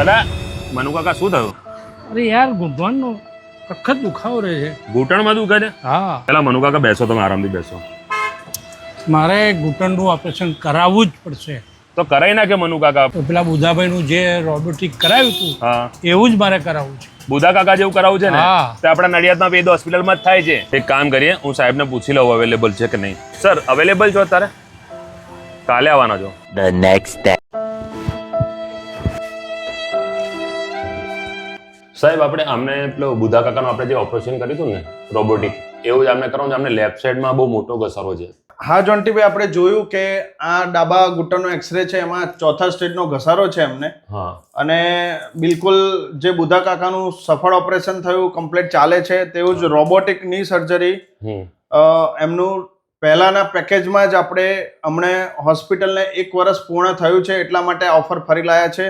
અલા મનુ કાકા શું થયું? અરે યાર ઘૂંટણનો સખત દુખાવો રહે છે. ઘૂંટણમાં દુખે છે? હા. પેલા મનુ કાકા બેસો તમે આરામથી બેસો. મારે ઘૂંટણનું ઓપરેશન કરાવવું જ પડશે. તો કરાઈ નાખે મનુ કાકા. તો પેલા બુધાભાઈનું જે રોબોટિક કરાવ્યું હતું હા. એવું જ મારે કરાવવું છે. બુધા કાકા જેવું કરાવવું છે ને? તો આપણા નડિયાદમાં વેદ હોસ્પિટલમાં જ થાય છે. એક કામ કરીએ હું સાહેબને પૂછી લઉં અવેલેબલ છે કે નહીં. સર અવેલેબલ છો અત્યારે? કાલે આવવાના છો. The next. સાહેબ આપણે આમને પેલો બુધા કાકાનું આપણે જે ઓપરેશન કર્યું હતું ને રોબોટિક એવું જ આમને કરવાનું આમને લેફ્ટ સાઈડમાં બહુ મોટો ઘસારો છે. હા જોન્ટીભાઈ આપણે જોયું કે આ ડાબા ઘૂંટણનો એક્સરે છે એમાં ચોથા સ્ટેજનો ઘસારો છે એમને. હા. અને બિલકુલ જે બુધા કાકાનું સફળ ઓપરેશન થયું કમ્પ્લીટ ચાલે છે તેવું જ રોબોટિકની સર્જરી એમનું પહેલાના પેકેજમાં જ આપણે અમને હોસ્પિટલને એક વર્ષ પૂર્ણ થયું છે એટલા માટે ઓફર ફરી લાયા છે.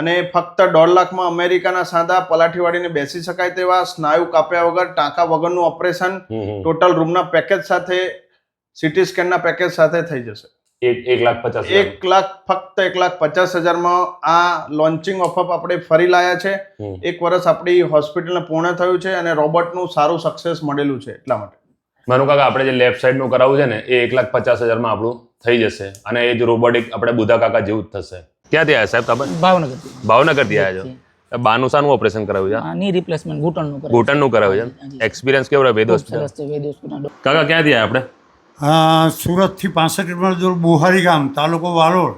અને ફક્ત દોઢ લાખમાં અમેરિકાના સાદા પલાઠીવાડીને બેસી શકાય તેવા સ્નાયુ કાપ્યા વગર ટાંકા વગરનું ઓપરેશન. ટોટલ રૂમના પેકેજ સાથે સિટી સ્કેનના પેકેજ સાથે થઈ જશે. એક એક લાખ પચાસ એક લાખ ફક્ત એક લાખ પચાસ હજારમાં આ લોન્ચિંગ ઓફર આપણે ફરી લાયા છે. એક વર્ષ આપણી હોસ્પિટલને પૂર્ણ થયું છે અને રોબોટનું સારું સક્સેસ મળેલું છે એટલા માટે. માનું કાકા આપણે જે લેફ્ટ સાઈડનું કરાવવું છે ને એ એક લાખ પચાસ હજારમાં આપણું થઈ જશે. અને એ જ રોબોટિક આપણે બુધા કાકા જેવું જ થશે. ક્યાંથી આવ્યા સાહેબ તમે? ભાવનગરથી ભાવનગરથી આવ્યા છો? બાનું શાનું ઓપરેશન કરાવ્યું છે? આની રિપ્લેસમેન્ટ ઘૂંટણનું કરે ઘૂંટણનું કરાવ્યું છે એક્સપિરિયન્સ કેવો રહ્યો વેદ હોસ્પિટલ કાકા ક્યાંથી આવ્યા આપણે? આ સુરતથી પાસઠ કિલોમીટર દૂર બુહારી ગામ તાલુકો વાલોડ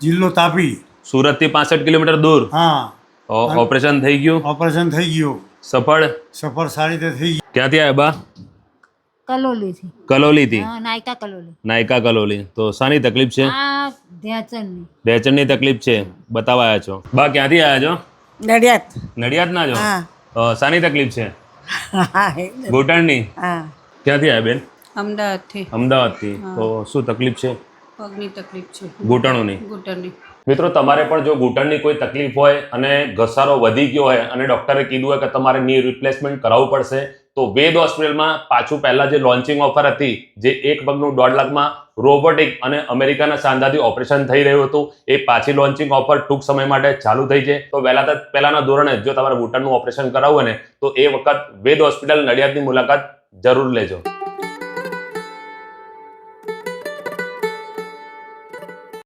જિલ્લો તાપી. સુરતથી પાસઠ કિલોમીટર દૂર? હા. ઓપરેશન થઈ ગયું? ઓપરેશન થઈ ગયું. સફળ? સફળ સારી રીતે થઈ ગયું. ક્યાંથી આવ્યા બા? કલોલીથી કલોલીથી નાયકા કલોલી. નાયકા કલોલી. તો શાની તકલીફ છે? આ ધ્યાચનની તકલીફ છે. બતાવવા આવ્યા છો. બા ક્યાંથી આવ્યા છો? નડિયાદ. ના છો? શાની તકલીફ છે? ઘૂંટણની ક્યાંથી આવ્યા બેન? અમદાવાદથી. અમદાવાદથી. તો શું તકલીફ છે? પગની તકલીફ છે. ઘૂંટણોની? ઘૂંટણની. મિત્રો તમારે પણ જો ઘૂંટણની કોઈ તકલીફ હોય અને ઘસારો વધી ગયો હોય અને ડોક્ટરે કીધું હોય કે તમારે ની રિપ્લેસમેન્ટ કરાવવું પડશે તો વેદ હોસ્પિટલમાં પાછું પહેલા જે લોન્ચિંગ ઓફર હતી, જે એક પગનું દોઢ લાખમાં રોબોટિક અને અમેરિકાના સાંધાથી ઓપરેશન થઈ રહ્યું હતું, એ પાછી લોન્ચિંગ ઓફર ટૂંક સમય માટે ચાલુ થઈ છે. તો વહેલા પહેલાના ધોરણે જો તમારે ઘૂંટણનું ઓપરેશન કરાવવું હોય ને, તો એ વખત વેદ હોસ્પિટલ નડિયાદની મુલાકાત જરૂર લેજો.